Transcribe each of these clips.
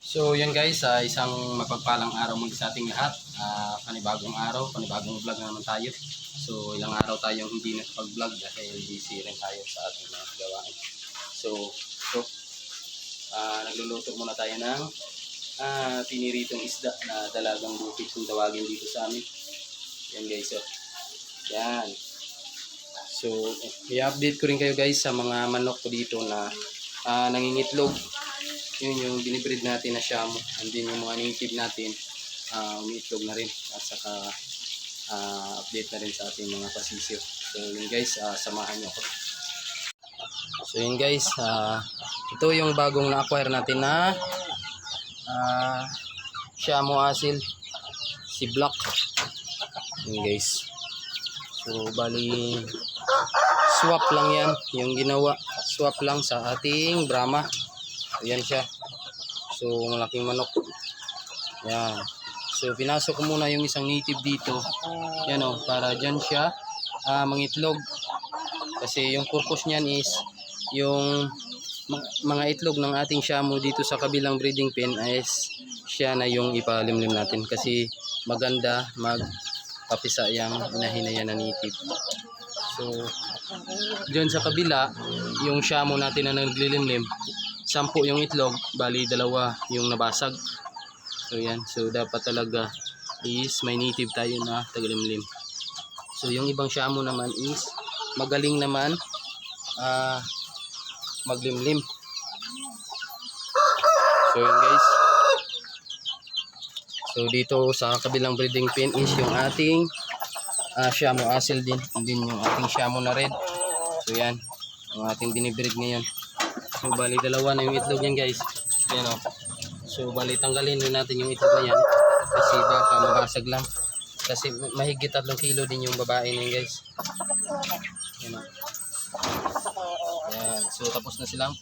So yun guys, ah, isang mapagpalang araw muli sa ating lahat. Ah, panibagong araw, panibagong vlog na naman tayo. So ilang araw tayong hindi nakapag-vlog dahil busy rin tayo sa ating mga gawain. So, so ah, nagluluto muna tayo ng ah, piniritong isda na dalagang bukit kung tawagin dito sa amin. Yan guys, so. Yan. So, i-update ko rin kayo guys sa mga manok ko dito na ah, nangingitlog yun yung binibreed natin na Shamu and then yung mga native natin uh, umiitlog na rin. At saka ah, update na rin sa ating mga pasisyo. So yun guys ah, samahan nyo ako. So yun guys ah, ito yung bagong na-acquire natin na uh, Shamu Asil. Si Black yun guys. So bali swap lang yan. Yung ginawa swap lang sa ating Brahma Ayan siya. So, malaking manok. Yan. So, pinasok ko muna yung isang native dito. Yan o, para dyan siya ah, mangitlog. Kasi yung purpose niyan is yung mga itlog ng ating shamu dito sa kabilang breeding pen is siya na yung ipalimlim natin. Kasi maganda magpapisa yung inahin na yan na native. So, dyan sa kabila, yung shamu natin na naglilimlim, sampu yung itlog, bali dalawa yung nabasag. So yan, so dapat talaga is may native tayo na tagalimlim. So yung ibang shamu naman is magaling naman ah maglimlim. So yun guys. So dito sa kabilang breeding pen is yung ating ah shamu asil din, din yung ating shamu na red. So yan, ang ating binibreed ngayon. So bali dalawa na yung itlog niyan guys. Yan o. So bali tanggalin din natin yung itlog na yan. Kasi baka mabasag lang. Kasi mahigit 3 kilo din yung babae na yun guys. Yan o. Yan. So tapos na silang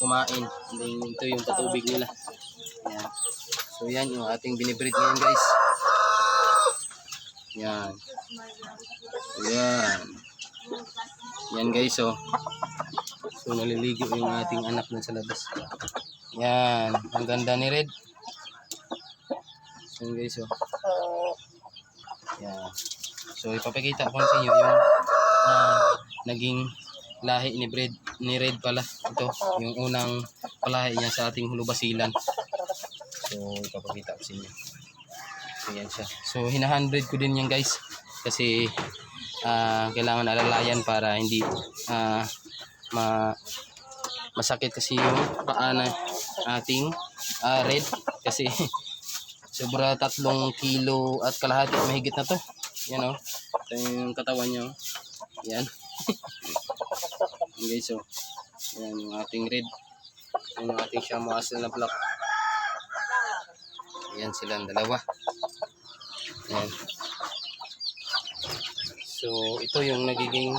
kumain. And then ito yung patubig nila. Yan. So yan yung ating binibreed ngayon guys. Yan. Yan. Yan guys oh. So naliligo yung ating anak na sa labas. Yan, ang ganda ni Red. So guys oh. Yan. So ipapakita ko sa inyo yung ah, naging lahi ni Red, ni Red pala. Ito, yung unang palahi niya sa ating hulubasilan. So ipapakita ko sa inyo. So yan siya. So hina-100 ko din yan guys. Kasi ah, kailangan alalayan para hindi ah, ma masakit kasi yung paa na ating ah, red. Kasi sobra tatlong kilo at kalahati mahigit na to. Yan o ito yung katawan nyo. Yan. Guys o yan yung ating red. Yan yung ating shamu asal na black yan silang dalawa. Yan. So ito yung nagiging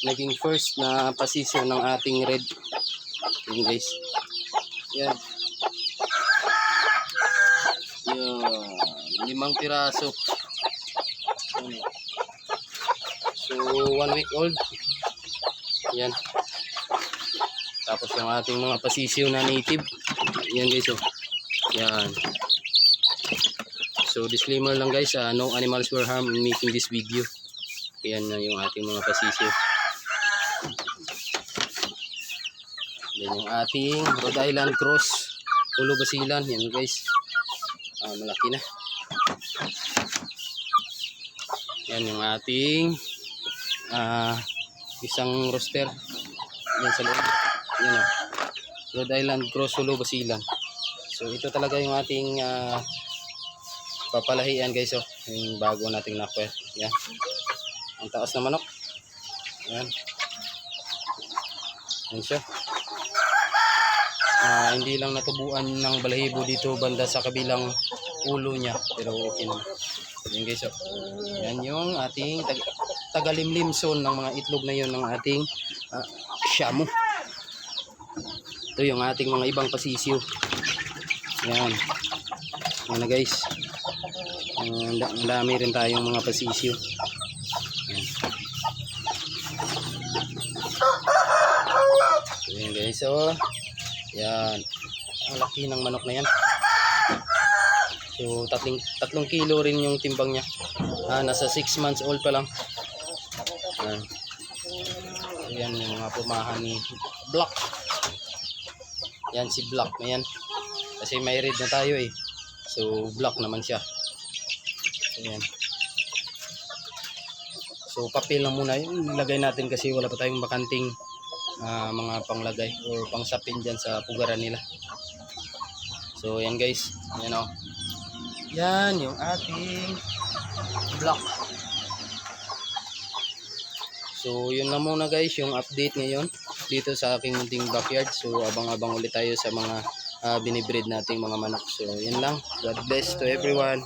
naging first na position ng ating red. Yun guys. Yan. Yan limang piraso. So one week old. Yan. Tapos yung ating mga pasisyo na native. Yan guys oh. Yan. So disclaimer lang guys ah, no animals were harmed in making this video. Yan na yung ating mga pasisyo yan yung ating Rhode Island Cross. Ulo Basilan. Yan guys. Ah, malaki na. Yan yung ating ah, isang roster. Yan sa loob. Yan o Rhode Island Cross Ulo Basilan. So ito talaga yung ating ah, papalahian guys oh. Yung bago nating nakuha. Yan. Ang taas na manok. Yan. Yan siya Ah, hindi lang natubuan ng balahibo dito banda sa kabilang ulo niya. Pero okay naman yan guys oh. yan yung ating tag tagalimlim zone ng mga itlog na yun ng ating ah, shamu. Ito yung ating mga ibang pasisyo. Yan yan na guys. Ang da- ang dami rin tayong mga pasisyo. Yan so yan guys oh yan Ang laki ng manok na yan. So, tatlong, tatlong kilo rin yung timbang niya. Ah, nasa 6 months old pa lang. Yan. So, yan yung mga pumahan ni Black. Yan si Black na yan. Kasi may red na tayo eh. So, Black naman siya. Yan. So, papel lang muna yung nilagay natin kasi wala pa tayong bakanting ah, mga panglagay or pangsapin dyan sa pugaran nila. So, yan guys. Yan o. Yan yung ating block. So, yun lang muna guys, yung update ngayon dito sa aking munting backyard. So, abang-abang ulit tayo sa mga ah, binibreed nating mga manok. So, yun lang. God bless to everyone.